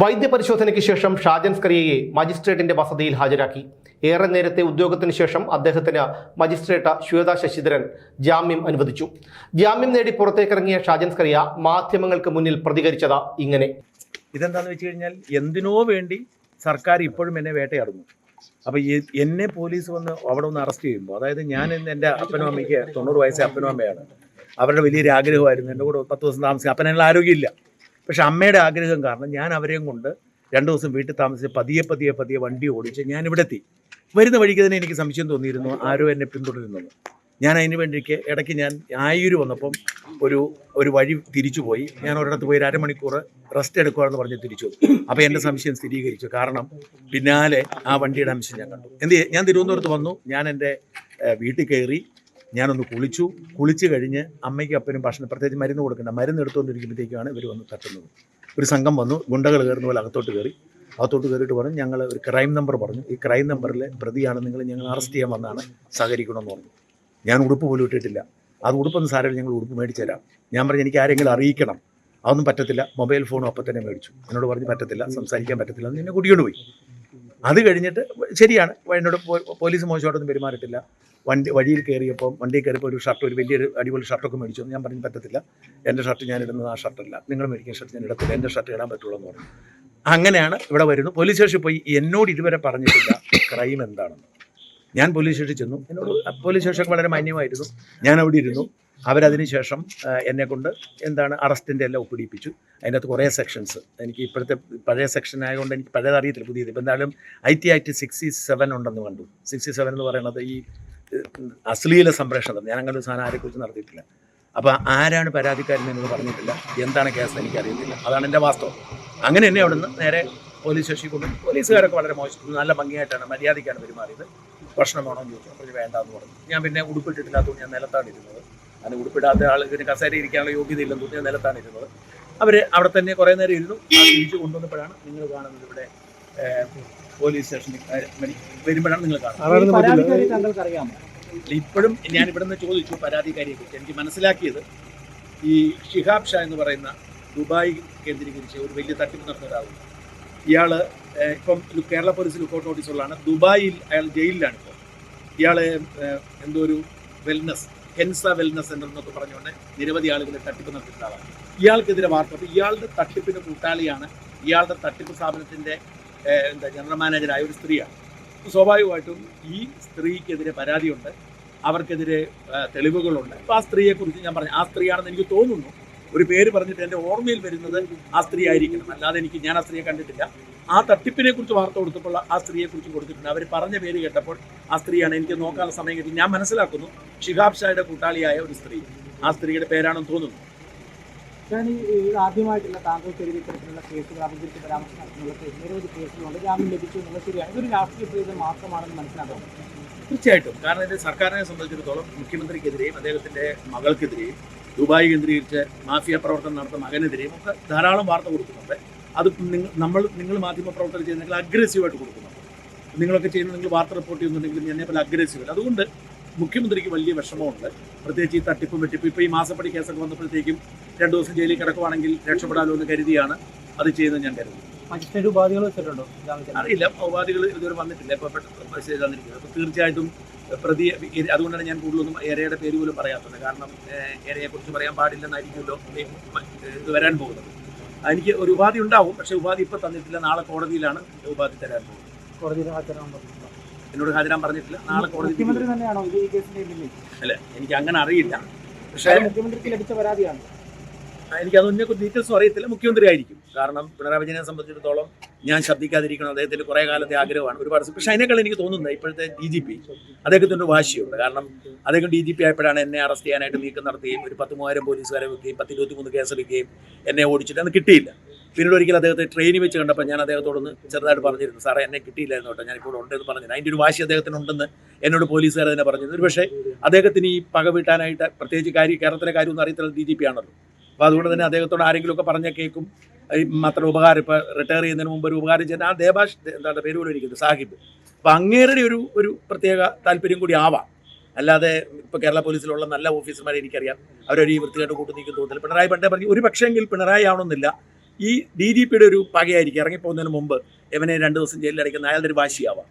വൈദ്യപരിശോധനയ്ക്ക് ശേഷം ഷാജൻ സ്കറിയയെ മജിസ്ട്രേറ്റിന്റെ വസതിയിൽ ഹാജരാക്കി. ഏറെ നേരത്തെ ഉദ്യോഗത്തിന് ശേഷം അദ്ദേഹത്തിന് മജിസ്ട്രേറ്റ് ശ്വേത ശശിധരൻ ജാമ്യം അനുവദിച്ചു. ജാമ്യം നേടി പുറത്തേക്കിറങ്ങിയ ഷാജൻ സ്കറിയ മാധ്യമങ്ങൾക്ക് മുന്നിൽ പ്രതികരിച്ചത് ഇങ്ങനെ. ഇതെന്താന്ന് വെച്ച് കഴിഞ്ഞാൽ എന്തിനോ വേണ്ടി സർക്കാർ ഇപ്പോഴും എന്നെ വേട്ടയാടുന്നു. അപ്പോൾ എന്നെ പോലീസ് വന്ന് അവിടെ ഒന്ന് അറസ്റ്റ് ചെയ്യുമ്പോൾ അതായത് ഞാൻ എന്റെ അപ്പനും അമ്മയ്ക്ക് തൊണ്ണൂറ് വയസ്സേ അപ്പനും അമ്മയാണ്. അവരുടെ വലിയൊരു ആഗ്രഹമായിരുന്നു. എന്റെ കൂടെ പത്ത് ദിവസം താമസിക്കുക അപ്പനുള്ള ആരോഗ്യമില്ല. പക്ഷെ അമ്മയുടെ ആഗ്രഹം കാരണം ഞാൻ അവരെയും കൊണ്ട് രണ്ട് ദിവസം വീട്ടിൽ താമസിച്ച് പതിയെ പതിയെ പതിയെ വണ്ടി ഓടിച്ച് ഞാൻ ഇവിടെ എത്തി. വരുന്ന വഴിക്ക് തന്നെ എനിക്ക് സംശയം തോന്നിയിരുന്നു ആരോ എന്നെ പിന്തുടരുന്നു. ഞാൻ അതിന് വേണ്ടിക്ക് ഇടയ്ക്ക് ഞാൻ ആയൂര് വന്നപ്പം ഒരു ഒരു വഴി തിരിച്ചു പോയി. ഞാൻ ഒരിടത്ത് പോയി ഒരു അരമണിക്കൂർ റെസ്റ്റ് എടുക്കുവാണെന്ന് പറഞ്ഞ് തിരിച്ചു. അപ്പോൾ എന്റെ സംശയം സ്ഥിരീകരിച്ചു. കാരണം പിന്നാലെ ആ വണ്ടിയുടെ അംശം ഞാൻ കണ്ടു. എന്ത് ഞാൻ തിരുവനന്തപുരത്ത് വന്നു. ഞാൻ എന്റെ വീട്ടിൽ കയറി ഞാനൊന്ന് കുളിച്ചു. കുളിച്ച് കഴിഞ്ഞ് അമ്മയ്ക്കും അപ്പനും ഭക്ഷണം പ്രത്യേകിച്ച് മരുന്ന് കൊടുക്കണ്ട. മരുന്ന് എടുത്തുകൊണ്ടിരിക്കുമ്പോഴത്തേക്കാണ് ഇവർ വന്ന് തട്ടുന്നത്. ഒരു സംഘം വന്നു. ഗുണ്ടകൾ കയറുന്ന പോലെ അകത്തോട്ട് കയറി. അകത്തോട്ട് കയറിയിട്ട് പറഞ്ഞു ഞങ്ങൾ ഒരു ക്രൈം നമ്പർ പറഞ്ഞു. ഈ ക്രൈം നമ്പറിലെ പ്രതിയാണ്. നിങ്ങൾ ഞങ്ങൾ അറസ്റ്റ് ചെയ്യാൻ വന്നാണ്. സഹകരിക്കണമെന്ന് പറഞ്ഞു. ഞാൻ ഉടുപ്പ് പോലും ഇട്ടിട്ടില്ല. അത് ഉടുപ്പൊന്നും സാരമില്ല. ഞങ്ങൾ ഉടുപ്പ് മേടിച്ചു തരാം. ഞാൻ പറഞ്ഞു എനിക്ക് ആരെങ്കിലും അറിയിക്കണം. അതൊന്നും പറ്റത്തില്ല. മൊബൈൽ ഫോണും അപ്പം തന്നെ മേടിച്ചു. എന്നോട് പറഞ്ഞ് പറ്റത്തില്ല. സംസാരിക്കാൻ പറ്റത്തില്ല. എന്ന് എന്നെ കൂട്ടിക്കൊണ്ട് പോയി. അത് കഴിഞ്ഞിട്ട് ശരിയാണ്. എന്നോട് പോലീസ് മോശമായിട്ടൊന്നും പെരുമാറിയിട്ടില്ല വണ്ടി വഴിയിൽ കയറിയപ്പോൾ വണ്ടിയിൽ കയറിയപ്പോൾ ഒരു ഷർട്ട് ഒരു വലിയൊരു അടിപൊളി ഷർട്ടൊക്കെ മേടിച്ചു. ഞാൻ പറഞ്ഞു പറ്റത്തില്ല. എന്റെ ഷർട്ട് ഞാൻ ഇടുന്നത് ആ ഷർട്ടല്ല. നിങ്ങൾ മേടിക്കുന്ന ഷർട്ട് ഞാൻ ഇടത്തില്ല. എന്റെ ഷർട്ട് ഇടാൻ പറ്റുള്ളൂ എന്ന് പറഞ്ഞു. അങ്ങനെയാണ് ഇവിടെ വരുന്നു പോലീസ് സ്റ്റേഷനിൽ പോയി എന്നോട് ഇതുവരെ പറഞ്ഞിട്ടില്ല ക്രൈം എന്താണെന്ന്. ഞാൻ പോലീസ് സ്റ്റേഷനിൽ ചെന്നു. എന്നോട് പോലീസ് സ്റ്റേഷൻ വളരെ മാന്യമായിരുന്നു. ഞാൻ അവിടെ ഇരുന്നു. അവരതിന് ശേഷം ആ, എന്നെ കൊണ്ട് എന്താണ് അറസ്റ്റിന്റെ എല്ലാം ഒപ്പിടിപ്പിച്ചു. അതിനകത്ത് കുറേ സെക്ഷൻസ് എനിക്ക് ഇപ്പോഴത്തെ പഴയ സെക്ഷൻ ആയതുകൊണ്ട് എനിക്ക് പഴയത് അറിയത്തില്ല പുതിയത്. ഇപ്പം എന്തായാലും I T act sixty seven ഉണ്ടെന്ന് കണ്ടു. സിക്സ്റ്റി സെവൻ എന്ന് പറയുന്നത് ഈ അശ്ലീല സംപ്രേഷണം. ഞാൻ അങ്ങനെ ഒരു സാധനം ആരെക്കുറിച്ച് നടത്തിയിട്ടില്ല. അപ്പോൾ ആരാണ് പരാതിക്കാരൻ പറഞ്ഞിട്ടില്ല. എന്താണ് കേസ് എനിക്ക് എനിക്കറിയത്തില്ല അതാണ് എന്റെ വാസ്തവം. അങ്ങനെ എന്നെ അവിടുന്ന് നേരെ പോലീസ് സ്റ്റേഷനിൽ കൊണ്ടു പോലീസുകാരൊക്കെ വളരെ മോശം. നല്ല ഭംഗിയായിട്ടാണ് മര്യാദയ്ക്കാണ് പെരുമാറിയത്. ഭക്ഷണം വേണോ എന്ന് ചോദിച്ചു അപ്പോൾ വേണ്ടാന്ന് പറഞ്ഞു. ഞാൻ പിന്നെ ഉടുപ്പിട്ടിട്ടില്ലാത്തതുകൊണ്ട് ഞാൻ നിലത്താണ് ഇരുന്നത് അത് ഉടുപ്പിടാത്ത ആൾ പിന്നെ കസേര ഇരിക്കാനുള്ള യോഗ്യത ഇല്ലെന്ന് തോന്നിയ ഞാൻ നിലത്താണ് ഇരുന്നത്. അവർ അവിടെ തന്നെ കുറേ നേരം ഇരുന്നു. ആ തിരിച്ചു കൊണ്ടുവന്നപ്പോഴാണ് നിങ്ങൾ കാണുന്നത് ഇവിടെ പോലീസ് സ്റ്റേഷനിൽ വരുമ്പോഴാണ് നിങ്ങൾ കാണുന്നത്. ഇപ്പോഴും ഞാൻ ഇവിടെ നിന്ന് ചോദിച്ചു പരാതിക്കാരിയെ കുറിച്ച്. എനിക്ക് മനസ്സിലാക്കിയത് ഈ ഷിഹാബ് ഷാ എന്ന് പറയുന്ന ദുബായ് കേന്ദ്രീകരിച്ച് ഒരു വലിയ തട്ടിപ്പ് നടന്ന ഒരാളുണ്ട് ഇയാൾ ഇപ്പം കേരള പോലീസ് ലുക്കൗട്ട് നോട്ടീസുള്ളതാണ് ദുബായിൽ അയാൾ ജയിലിലാണ് ഇപ്പോൾ. ഇയാൾ എന്തോ ഒരു വെൽനസ് ഹെൻസ വെൽനസ് സെന്റർ എന്നൊക്കെ പറഞ്ഞുകൊണ്ട് നിരവധി ആളുകളെ തട്ടിപ്പ് നടത്തിയിട്ടുള്ള ആളാണ് ഇയാൾക്കെതിരെ വാർത്ത ഇയാളുടെ തട്ടിപ്പിന്റെ കൂട്ടാളിയാണ് ഇയാളുടെ തട്ടിപ്പ് സ്ഥാപനത്തിന്റെ ഏഹ്, എന്താ ജനറൽ മാനേജറായ ഒരു സ്ത്രീയാണ്. സ്വാഭാവികമായിട്ടും ഈ സ്ത്രീക്കെതിരെ പരാതിയുണ്ട്. അവർക്കെതിരെ തെളിവുകളുണ്ട്. അപ്പോൾ ആ സ്ത്രീയെക്കുറിച്ച് ഞാൻ പറഞ്ഞു ആ സ്ത്രീയാണെന്ന് എനിക്ക് തോന്നുന്നു. ഒരു പേര് പറഞ്ഞിട്ട് എന്റെ ഓർമ്മയിൽ വരുന്നത് ആ സ്ത്രീ ആയിരിക്കണം. അല്ലാതെ എനിക്ക് ഞാൻ ആ സ്ത്രീയെ കണ്ടിട്ടില്ല. ആ തട്ടിപ്പിനെ കുറിച്ച് വാർത്ത കൊടുത്തപ്പോൾ ആ സ്ത്രീയെ കുറിച്ച് കൊടുത്തിട്ടുണ്ട്. അവർ പറഞ്ഞ പേര് കേട്ടപ്പോൾ ആ സ്ത്രീയാണ് എനിക്ക് നോക്കാനുള്ള സമയം കിട്ടി. ഞാൻ മനസ്സിലാക്കുന്നു ഷിഹാബ് ഷായുടെ കൂട്ടാളിയായ ഒരു സ്ത്രീ. ആ സ്ത്രീയുടെ പേരാണെന്ന് തോന്നുന്നു. ഞാൻ ഈ താങ്കൾക്കെതിരെ ഇത്തരത്തിലുള്ള കേസുകൾ അഭിജിത്ത് പരാമർശം നടത്തുന്നുള്ള കേസ് നിരവധി കേസുകളുണ്ട്. ജാമ്യം ലഭിച്ചു എന്നുള്ളത് ശരിയാണ്. ഇതൊരു രാഷ്ട്രീയ പ്രേരിതം മാത്രമാണെന്ന് മനസ്സിലാക്കാം. തീർച്ചയായിട്ടും. കാരണം ഇത് സർക്കാരിനെ സംബന്ധിച്ചിടത്തോളം മുഖ്യമന്ത്രിക്കെതിരെയും അദ്ദേഹത്തിന്റെ മകൾക്കെതിരെയും ദുബായ് കേന്ദ്രീകരിച്ച് മാഫിയ പ്രവർത്തനം നടത്തുന്ന മകനെതിരെയും ഒക്കെ ധാരാളം വാർത്ത കൊടുക്കുന്നുണ്ട്. അത് നിങ്ങൾ നമ്മൾ നിങ്ങൾ മാധ്യമ പ്രവർത്തനം ചെയ്യുന്ന നിങ്ങൾ അഗ്രസീവായിട്ട് കൊടുക്കുന്നുണ്ട്. നിങ്ങളൊക്കെ ചെയ്യുന്ന നിങ്ങൾ വാർത്ത റിപ്പോർട്ട് ചെയ്യുന്നുണ്ടെങ്കിലും എന്നെ പോലെ അഗ്രസീവ് അതുകൊണ്ട് മുഖ്യമന്ത്രിക്ക് വലിയ വിഷമമുണ്ട്. പ്രത്യേകിച്ച് ഈ തട്ടിപ്പും വെട്ടിപ്പും. ഇപ്പോൾ ഈ മാസപ്പടി കേസൊക്കെ വന്നപ്പോഴത്തേക്കും രണ്ട് ദിവസം ജയിലിൽ കിടക്കുവാണെങ്കിൽ രക്ഷപ്പെടാമല്ലോ എന്ന് കരുതിയാണ് അത് ചെയ്യുന്നത് ഞാൻ കരുതുന്നു. മജിസ്ട്രേറ്റ് ഉപാധികൾ വെച്ചിട്ടുണ്ടോ? അറിയില്ല. ഉപാധികൾ ഇതുവരെ വന്നിട്ടില്ല. ഇപ്പോൾ മെസ്സേജ് തന്നിരിക്കുന്നത് അപ്പോൾ തീർച്ചയായിട്ടും പ്രതി അതുകൊണ്ടാണ് ഞാൻ കൂടുതലൊന്നും ഏരയുടെ പേര് പോലും പറയാത്തത്. കാരണം ഏരയെ കുറിച്ച് പറയാൻ പാടില്ലെന്നായിരിക്കുമല്ലോ ഇത് വരാൻ പോകുന്നത്. എനിക്ക് ഒരു ഉപാധി ഉണ്ടാവും പക്ഷെ ഉപാധി ഇപ്പോൾ തന്നിട്ടില്ല. നാളെ കോടതിയിലാണ് ഉപാധി തരാൻ പോകുന്നത്. കോടതിയിൽ ഹാജരാൻ? എന്നോട് ഹാജരാൻ പറഞ്ഞിട്ടില്ല. നാളെ കോടതി അല്ല എനിക്ക് അങ്ങനെ അറിയില്ല. പക്ഷേ മുഖ്യമന്ത്രി മുഖ്യമന്ത്രിക്ക് ലഭിച്ച പരാതിയാണ്. എനിക്ക് അതൊന്നെ ഡീറ്റെയിൽസ് അറിയത്തില്ല. മുഖ്യമന്ത്രി ആയിരിക്കും കാരണം പിണറായി വിജയനെ സംബന്ധിച്ചിടത്തോളം ഞാൻ ശബ്ദിക്കാതിരിക്കണം അദ്ദേഹത്തിന്റെ കുറേ കാലത്തെ ആഗ്രഹമാണ്. ഒരുപാട് പക്ഷേ അതിനേക്കാൾ എനിക്ക് തോന്നുന്നത് ഇപ്പോഴത്തെ ഡി ജി പി അദ്ദേഹത്തിന്റെ വാശിയുണ്ട്. കാരണം അദ്ദേഹം ഡി ജി പി ആയപ്പോഴാണ് എന്നെ അറസ്റ്റ് ചെയ്യാനായിട്ട് നീക്കം നടത്തുകയും ഒരു പത്ത് മൂവായിരം പോലീസുകാരെ വെക്കുകയും പത്ത് ഇരുപത്തി മൂന്ന് കേസെടുക്കുകയും എന്നെ ഓടിച്ചിട്ട് അന്ന് കിട്ടിയില്ല. പിന്നീട് ഒരിക്കൽ അദ്ദേഹത്തെ ട്രെയിനിൽ വെച്ച് കണ്ടപ്പോൾ ഞാൻ അദ്ദേഹത്തോടൊന്ന് ചെറുതായിട്ട് പറഞ്ഞിരുന്നു. സാറേ എന്നെ കിട്ടിയില്ലായിരുന്നു കേട്ടോ. ഞാനിപ്പോൾ ഉണ്ടെന്ന് പറഞ്ഞു അതിന്റെ ഒരു വാശി അദ്ദേഹത്തിനുണ്ടെന്ന് എന്നോട് പോലീസുകാർ തന്നെ പറഞ്ഞിരുന്നു. ഒരു പക്ഷേ അദ്ദേഹത്തിന് ഈ പക വീട്ടാനായിട്ട് പ്രത്യേകിച്ച് കാര്യം കേരളത്തിലെ കാര്യമൊന്നും അറിയത്തില്ല ഡി ജി പി ആണല്ലോ. അപ്പോൾ അതുകൊണ്ട് തന്നെ അദ്ദേഹത്തോട് ആരെങ്കിലുമൊക്കെ പറഞ്ഞ കേൾക്കും അത്ര ഉപകാരം ഇപ്പോൾ റിട്ടയർ ചെയ്യുന്നതിന് മുമ്പ് ഒരു ഉപകാരം ചെയ്യുന്ന ആ ദേബാഷ് എന്താണ് പേര് പോലും ഇരിക്കുന്നത് സാഹിബ്. അപ്പോൾ അങ്ങേരുടെ ഒരു ഒരു പ്രത്യേക താല്പര്യം കൂടി ആവാം. അല്ലാതെ ഇപ്പോൾ കേരള പോലീസിലുള്ള നല്ല ഓഫീസർമാരെ എനിക്കറിയാം. അവരൊരു ഈ വൃത്തികേട്ട് കൂട്ടു നീക്കും തോന്നില്ല പിണറായി പണ്ടേ പറഞ്ഞു ഒരു പക്ഷേങ്കിൽ പിണറായി ആവണമെന്നില്ല. ഈ ഡി ജി പിയുടെ ഒരു പകയായിരിക്കും. ഇറങ്ങിപ്പോകുന്നതിന് മുമ്പ് എവനെ രണ്ട് ദിവസം ജയിലിൽ അടയ്ക്കുന്ന അയാളുടെ ഒരു വാശിയാവാം.